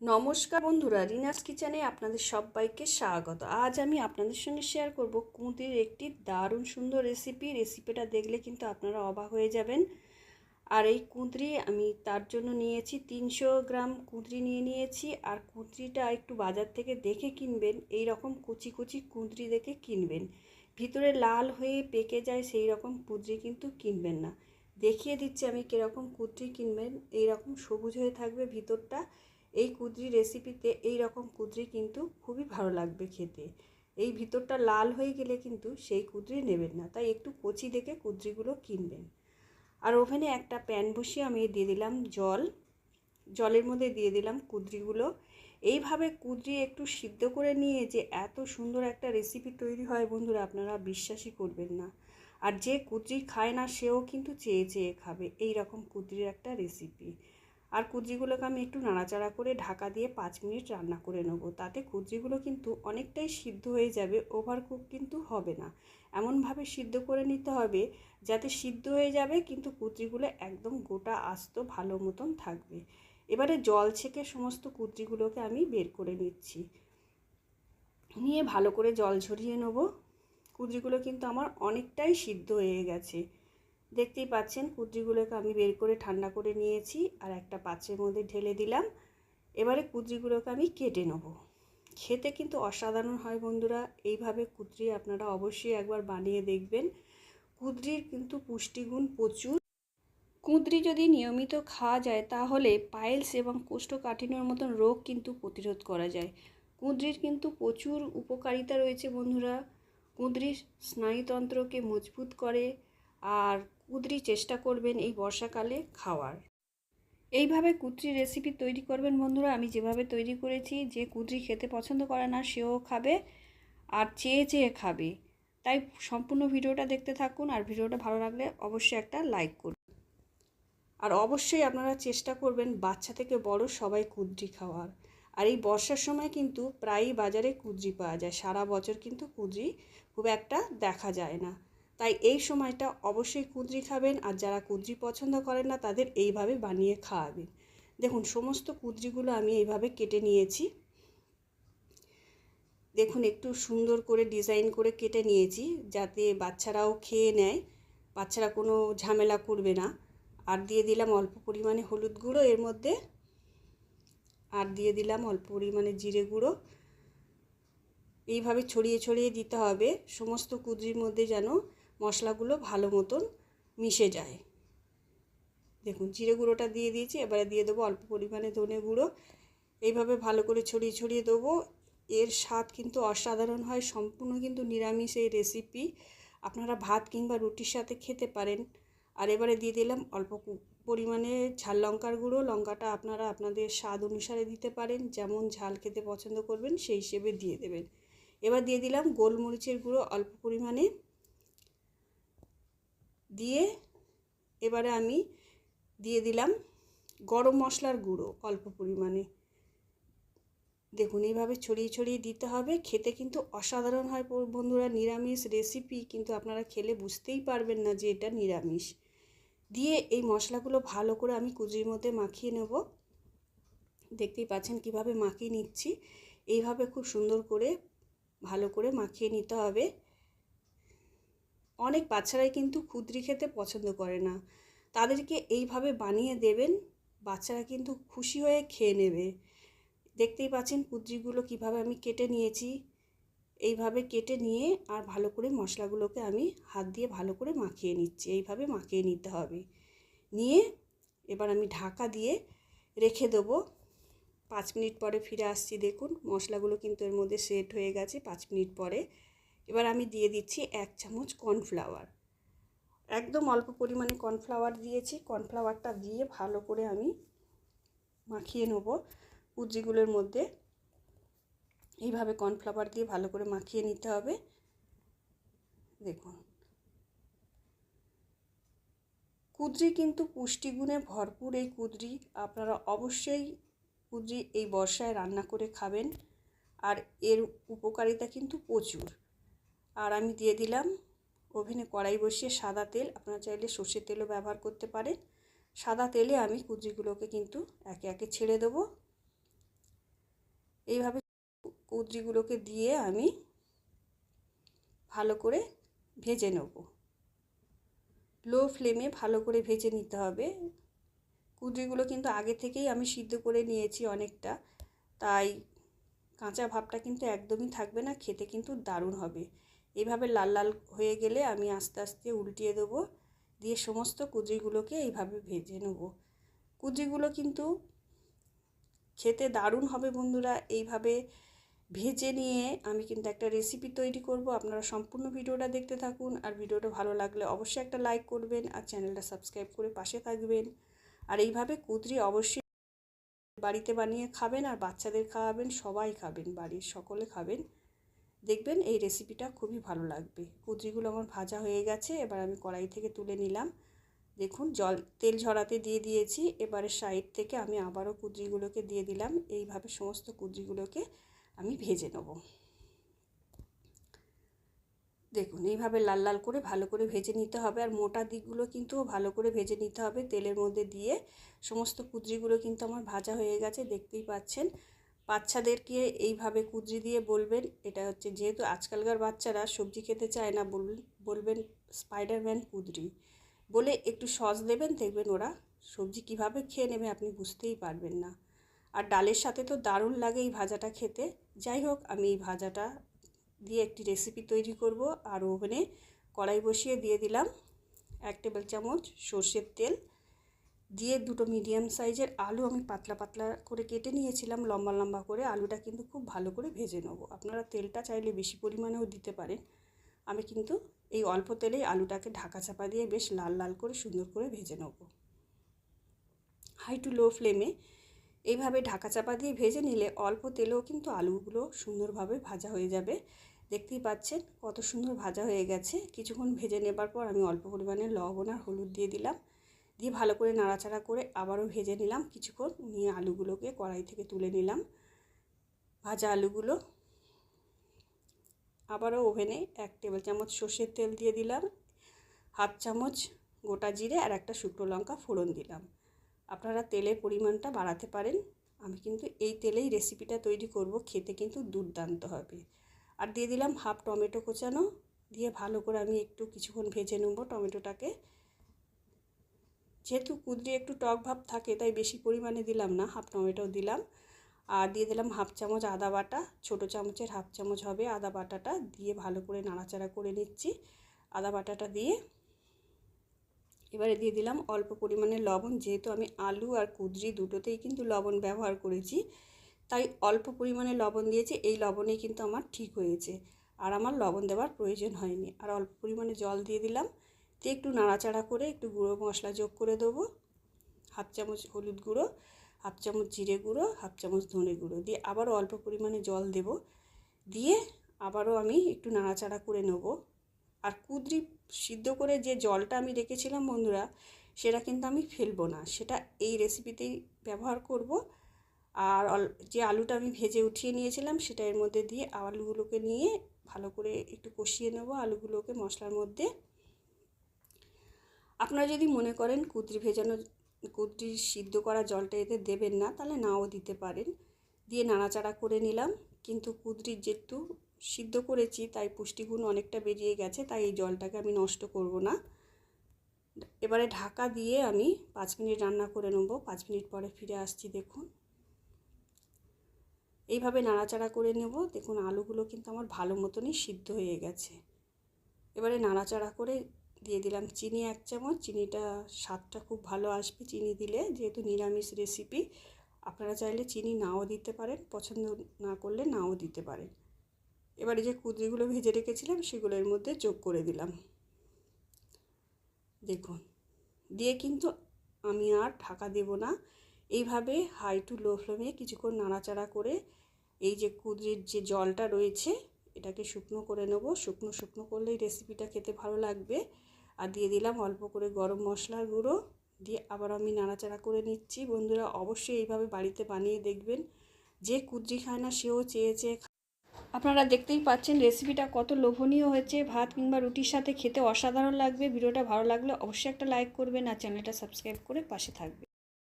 নমস্কার বন্ধুরা, রিনাস কিচেনে আপনাদের সবাইকে স্বাগত। আজ আমি আপনাদের সঙ্গে শেয়ার করব কুঁদির একটি দারুণ সুন্দর রেসিপি রেসিপিটা দেখলে কিন্তু আপনারা অবাক হয়ে যাবেন। আর এই কুঁদরি আমি তার জন্য নিয়েছি তিনশো গ্রাম কুঁদরি নিয়ে নিয়েছি। আর কুঁদরিটা একটু বাজার থেকে দেখে কিনবেন এই রকম কুচি কুচি কুঁদরি দেখে কিনবেন। ভিতরে লাল হয়ে পেকে যায় সেই রকম কুঁদরি কিন্তু কিনবেন না। দেখিয়ে দিচ্ছি আমি কীরকম কুঁদরি কিনবেন এই রকম সবুজ হয়ে থাকবে ভিতরটা। এই কুদরি রেসিপিতে এই রকম কুদরি কিন্তু খুবই ভালো লাগবে খেতে। এই ভিতরটা লাল হয়ে গেলে কিন্তু সেই কুদরি নেবেন না। তাই একটু কচি দেখে কুদরিগুলো কিনবেন। আর ওভেনে একটা প্যান বসিয়ে আমি দিয়ে দিলাম জল। জলের মধ্যে দিয়ে দিলাম কুদরিগুলো। এইভাবে কুদরি একটু সিদ্ধ করে নিয়ে যে এত সুন্দর একটা রেসিপি তৈরি হয় বন্ধুরা, আপনারা বিশ্বাসই করবেন না। আর যে কুদরি খায় না, সেও কিন্তু চেয়ে চেয়ে খাবে। এই রকম কুদরির একটা রেসিপি আর কুদ্রিগুলোকে আমি একটু নাড়াচাড়া করে ঢাকা দিয়ে পাঁচ মিনিট রান্না করে নেব। তাতে কুদ্রিগুলো কিন্তু অনেকটাই সিদ্ধ হয়ে যাবে ওভার কুক কিন্তু হবে না। এমনভাবে সিদ্ধ করে নিতে হবে যাতে সিদ্ধ হয়ে যাবে, কিন্তু কুদ্রিগুলো একদম গোটা আস্ত ভালো মতন থাকবে। এবারে জল ছেঁকে সমস্ত কুদ্রিগুলোকে আমি বের করে নিচ্ছি। নিয়ে ভালো করে জল ঝরিয়ে নেব। কুদ্রিগুলো কিন্তু আমার অনেকটাই সিদ্ধ হয়ে গেছে। দেখতেই পাচ্ছেন কুদ্রিগুলোকে আমি বের করে ঠান্ডা করে নিয়েছি আর একটা পাত্রের মধ্যে ঢেলে দিলাম। এবারে কুদ্রিগুলোকে আমি কেটে নেব। খেতে কিন্তু অসাধারণ হয় বন্ধুরা, এইভাবে কুদ্রি আপনারা অবশ্যই একবার বানিয়ে দেখবেন। কুদ্রির কিন্তু পুষ্টিগুণ প্রচুর। কুঁদরি যদি নিয়মিত খাওয়া যায়, তাহলে পাইলস এবং কোষ্ঠকাঠিন্যর মতন রোগ কিন্তু প্রতিরোধ করা যায়। কুঁদরির কিন্তু প্রচুর উপকারিতা রয়েছে বন্ধুরা। কুঁদরি স্নায়ুতন্ত্রকে মজবুত করে আর কুদরি চেষ্টা করবেন এই বর্ষাকালে খাওয়ার। এইভাবে কুদরি রেসিপি তৈরি করবেন বন্ধুরা। আমি যেভাবে তৈরি করেছি, যে কুদরি খেতে পছন্দ করে না, সেও খাবে আর চেয়ে চেয়ে খাবে। তাই সম্পূর্ণ ভিডিওটা দেখতে থাকুন আর ভিডিওটা ভালো লাগলে অবশ্যই একটা লাইক করুন। আর অবশ্যই আপনারা চেষ্টা করবেন বাচ্চা থেকে বড় সবাই কুদরি খাওয়ার। আর এই বর্ষার সময় কিন্তু প্রায়ই বাজারে কুদরি পাওয়া যায়। সারা বছর কিন্তু কুদরি খুব একটা দেখা যায় না। তাই এই সময়টা অবশ্যই কুঁদরি খাবেন আর যারা কুঁদরি পছন্দ করেন না, তাদের এইভাবে বানিয়ে খাওয়াবেন। দেখুন, সমস্ত কুঁদরিগুলো আমি এইভাবে কেটে নিয়েছি। দেখুন, একটু সুন্দর করে ডিজাইন করে কেটে নিয়েছি যাতে বাচ্চারাও খেয়ে নেয়। বাচ্চারা কোনো ঝামেলা করবে না। আর দিয়ে দিলাম অল্প পরিমাণে হলুদ গুঁড়ো, এর মধ্যে আর দিয়ে দিলাম অল্প পরিমাণে জিরে গুঁড়ো। এইভাবে ছড়িয়ে ছড়িয়ে দিতে হবে। সমস্ত কুদরির মধ্যে যেন মশলাগুলো ভালো মতন মিশে যায়। দেখুন, জিরে গুঁড়োটা দিয়ে দিয়েছি, এবারে দিয়ে দেবো অল্প পরিমাণে ধনে গুঁড়ো। এইভাবে ভালো করে ছড়িয়ে ছড়িয়ে দেবো। এর স্বাদ কিন্তু অসাধারণ হয়, সম্পূর্ণ কিন্তু নিরামিষ এই রেসিপি আপনারা ভাত কিংবা রুটির সাথে খেতে পারেন। আর এবারে দিয়ে দিলাম অল্প পরিমাণে ঝাল লঙ্কার গুঁড়ো। লঙ্কাটা আপনারা আপনাদের স্বাদ অনুসারে দিতে পারেন, যেমন ঝাল খেতে পছন্দ করবেন সেই হিসেবে দিয়ে দেবেন। এবার দিয়ে দিলাম গোলমরিচের গুঁড়ো অল্প পরিমাণে। দিয়ে এবারে আমি দিয়ে দিলাম গরম মশলার গুঁড়ো অল্প পরিমাণে। দেখুন, এইভাবে ছড়িয়ে ছড়িয়ে দিতে হবে। খেতে কিন্তু অসাধারণ হয় বন্ধুরা, নিরামিষ রেসিপি কিন্তু আপনারা খেলে বুঝতেই পারবেন না যে এটা নিরামিষ। দিয়ে এই মশলাগুলো ভালো করে আমি কুজির মধ্যে মাখিয়ে নেব। দেখতেই পাচ্ছেন কীভাবে মাখিয়ে নিচ্ছি। এইভাবে খুব সুন্দর করে ভালো করে মাখিয়ে নিতে হবে। অনেক বাচ্চারাই কিন্তু ক্ষুদ্রি খেতে পছন্দ করে না। তাদেরকে এইভাবে বানিয়ে দেবেন, বাচ্চারা কিন্তু খুশি হয়ে খেয়ে নেবে। দেখতেই পাচ্ছেন কুদ্রিগুলো কীভাবে আমি কেটে নিয়েছি। এইভাবে কেটে নিয়ে আর ভালো করে মশলাগুলোকে আমি হাত দিয়ে ভালো করে মাখিয়ে নিচ্ছি। এইভাবে মাখিয়ে নিতে হবে। নিয়ে এবার আমি ঢাকা দিয়ে রেখে দেবো। পাঁচ মিনিট পরে ফিরে আসছি দেখুন, মশলাগুলো কিন্তু এর মধ্যে সেট হয়ে গেছে পাঁচ মিনিট পরে। এবার আমি দিয়ে দিচ্ছি এক চামচ কর্নফ্লাওয়ার। একদম অল্প পরিমাণে কর্নফ্লাওয়ার দিয়েছি। কর্নফ্লাওয়ারটা দিয়ে ভালো করে আমি মাখিয়ে নেব কুজিগুলোর মধ্যে। এইভাবে কর্নফ্লাওয়ার দিয়ে ভালো করে মাখিয়ে নিতে হবে। দেখুন। কুদ্রি কিন্তু পুষ্টিগুণে ভরপুর এই কুদ্রি। আপনারা অবশ্যই কুদ্রি এই বর্ষায় রান্না করে খাবেন। আর এর উপকারিতা কিন্তু প্রচুর। আর আমি দিয়ে দিলাম ওভেনে কড়াই বসিয়ে সাদা তেল, আপনারা চাইলে সর্ষের তেলও ব্যবহার করতে পারেন। সাদা তেলে আমি কুচিগুলোকে কিন্তু একে একে ছেড়ে দেবো। এইভাবে কুদ্রিগুলোকে দিয়ে আমি ভালো করে ভেজে নেব। লো ফ্লেমে ভালো করে ভেজে নিতে হবে। কুদ্রিগুলো কিন্তু আগে থেকেই আমি সিদ্ধ করে নিয়েছি অনেকটা, তাই কাঁচা ভাবটা কিন্তু একদমই থাকবে না, খেতে কিন্তু দারুণ হবে। এইভাবে লাল লাল হয়ে গেলে আমি আস্তে আস্তে উল্টিয়ে দেবো। দিয়ে সমস্ত কুদ্রিগুলোকে এইভাবে ভেজে নেব। কুদ্রিগুলো কিন্তু খেতে দারুণ হবে বন্ধুরা। এইভাবে ভেজে নিয়ে আমি কিন্তু একটা রেসিপি তৈরি করব। আপনারা সম্পূর্ণ ভিডিওটা দেখতে থাকুন। আর ভিডিওটা ভালো লাগলে অবশ্যই একটা লাইক করবেন আর চ্যানেলটা সাবস্ক্রাইব করে পাশে থাকবেন। আর এইভাবে কুদরি অবশ্যই বাড়িতে বানিয়ে খাবেন আর বাচ্চাদের খাওয়াবেন, সবাই খাবেন, বাড়ির সকলে খাবেন। দেখবেন এই রেসিপিটা খুবই ভালো লাগবে। কুদরিগুলো আমার ভাজা হয়ে গেছে, এবার আমি কড়াই থেকে তুলে নিলাম। দেখুন, জল, তেল ঝরাতে দিয়ে দিয়েছি, এবারে সাইড থেকে আমি আবারও কুদরিগুলোকে দিয়ে দিলাম। এইভাবে সমস্ত কুদরিগুলোকে আমি ভেজে নেব। দেখুন, এইভাবে লাল লাল করে ভালো করে ভেজে নিতে হবে, আর মোটা দিকগুলো কিন্তু ভালো করে ভেজে নিতে হবে তেলের মধ্যে দিয়ে। সমস্ত কুদরিগুলো কিন্তু আমার ভাজা হয়ে গেছে, দেখতেই পাচ্ছেন। বাচ্চাদেরকে এইভাবে কুদরি দিয়ে বলবেন, এটা হচ্ছে যেহেতু আজকালকার বাচ্চারা সবজি খেতে চায় না বলবেন স্পাইডারম্যান কুদরি। বলে একটু সস দেবেন, দেখবেন ওরা সবজি কীভাবে খেয়ে নেবে আপনি বুঝতেই পারবেন না। আর ডালের সাথে তো দারুণ লাগে এই ভাজাটা খেতে। যাই হোক, আমি এই ভাজাটা দিয়ে একটি রেসিপি তৈরি করব। আর ওভেনে কড়াই বসিয়ে দিয়ে দিলাম এক টেবিল চামচ সর্ষের তেল দিয়ে দুটো মিডিয়াম সাইজের আলু আমি পাতলা পাতলা করে কেটে নিয়েছিলাম, লম্বা লম্বা করে। আলুটা কিন্তু খুব ভালো করে ভেজে নেব। আপনারা তেলটা চাইলে বেশি পরিমাণেও দিতে পারেন। আমি কিন্তু এই অল্প তেলেই আলুটাকে ঢাকা চাপা দিয়ে বেশ লাল লাল করে সুন্দর করে ভেজে নেব। হাই টু লো ফ্লেমে এইভাবে ঢাকা চাপা দিয়ে ভেজে নিলে অল্প তেলেও কিন্তু আলুগুলো সুন্দরভাবে ভাজা হয়ে যাবে। দেখতেই পাচ্ছেন কত সুন্দর ভাজা হয়ে গেছে। কিছুক্ষণ ভেজে নেবার পর আমি অল্প পরিমাণে লবণ আর হলুদ দিয়ে দিলাম। দিয়ে ভালো করে নাড়াচাড়া করে আবারও ভেজে নিলাম কিছুক্ষণ। নিয়ে আলুগুলোকে কড়াই থেকে তুলে নিলাম। ভাজা আলুগুলো আবারও ওভেনে এক টেবিল চামচ সর্ষের তেল দিয়ে দিলাম। হাফ চামচ গোটা জিরে আর একটা শুকনো লঙ্কা ফোড়ন দিলাম। আপনারা তেলের পরিমাণটা বাড়াতে পারেন। আমি কিন্তু এই তেলেই রেসিপিটা তৈরি করব, খেতে কিন্তু দুর্দান্ত হবে। আর দিয়ে দিলাম হাফ টমেটো কোচানো। দিয়ে ভালো করে আমি একটু কিছুক্ষণ ভেজে নেব টমেটোটাকে। যেহেতু কুদরি একটু টক ভাব থাকে, তাই বেশি পরিমাণে দিলাম না। হাফ টমেটো দিলাম। আর দিয়ে দিলাম হাফ চামচ আদা বাটা। ছোটো চামচের হাফ চামচ হবে আদা বাটাটা। দিয়ে ভালো করে নাড়াচাড়া করে নিচ্ছি আদা বাটাটা দিয়ে। এবারে দিয়ে দিলাম অল্প পরিমাণে লবণ। যেহেতু আমি আলু আর কুদরি দুটোতেই কিন্তু লবণ ব্যবহার করেছি, তাই অল্প পরিমাণে লবণ দিয়েছি। এই লবণেই কিন্তু আমার ঠিক হয়েছে। আর আমার লবণ দেওয়ার প্রয়োজন হয়নি। আর অল্প পরিমাণে জল দিয়ে দিলাম। দিয়ে একটু নাড়াচাড়া করে একটু গুঁড়ো মশলা যোগ করে দেবো। হাফ চামচ হলুদ গুঁড়ো, হাফ চামচ জিরে গুঁড়ো, হাফ চামচ ধনে গুঁড়ো দিয়ে আবারও অল্প পরিমাণে জল দেব। দিয়ে আবারও আমি একটু নাড়াচাড়া করে নেব। আর কুদরি সিদ্ধ করে যে জলটা আমি রেখেছিলাম বন্ধুরা, সেটা কিন্তু আমি ফেলব না। সেটা এই রেসিপিতেই ব্যবহার করব। আর যে আলুটা আমি ভেজে উঠিয়ে নিয়েছিলাম, সেটা এর মধ্যে দিয়ে আলুগুলোকে নিয়ে ভালো করে একটু কষিয়ে নেব আলুগুলোকে মশলার মধ্যে। আপনারা যদি মনে করেন কুদরি ভেজানো, কুদরি সিদ্ধ করা জলটা এতে দেবেন না, তাহলে নাও দিতে পারেন। দিয়ে নাড়াচাড়া করে নিলাম। কিন্তু কুদরির যেহেতু সিদ্ধ করেছি, তাই পুষ্টিগুণ অনেকটা বেরিয়ে গেছে, তাই এই জলটাকে আমি নষ্ট করব না। এবারে ঢাকা দিয়ে আমি পাঁচ মিনিট রান্না করে নেব। পাঁচ মিনিট পরে ফিরে আসছি, দেখুন। এইভাবে নাড়াচাড়া করে নেব। দেখুন, আলুগুলো কিন্তু আমার ভালো মতনই সিদ্ধ হয়ে গেছে। এবারে নাড়াচাড়া করে দিয়ে দিলাম চিনি এক চামচ। চিনিটা স্বাদটা খুব ভালো আসবে চিনি দিলে, যেহেতু নিরামিষ রেসিপি আপনারা চাইলে চিনি নাও দিতে পারেন, পছন্দ না করলে নাও দিতে পারেন। এবারে যে কুদরিগুলো ভেজে রেখেছিলাম, সেগুলোর মধ্যে যোগ করে দিলাম। দেখুন, দিয়ে কিন্তু আমি আর ঢাকা দেব না। এইভাবে হাই টু লো ফ্লেমে কিছুক্ষণ নাড়াচাড়া করে এই যে কুদরির যে জলটা রয়েছে, এটাকে শুকনো করে নেব। শুকনো শুকনো করলেই রেসিপিটা খেতে ভালো লাগবে। আর দিয়ে দিলাম অল্প করে গরম মশলার গুঁড়ো। দিয়ে আবার আমি নাড়াচাড়া করে নিচ্ছি। বন্ধুরা অবশ্যই এইভাবে বাড়িতে বানিয়ে দেখবেন। যে কুদ্রি খায় না, সেও চেয়েছে আপনারা দেখতেই পাচ্ছেন রেসিপিটা কত লোভনীয় হয়েছে। ভাত কিংবা রুটির সাথে খেতে অসাধারণ লাগবে। ভিডিওটা ভালো লাগলে অবশ্যই একটা লাইক করবেন আর চ্যানেলটা সাবস্ক্রাইব করে পাশে থাকবে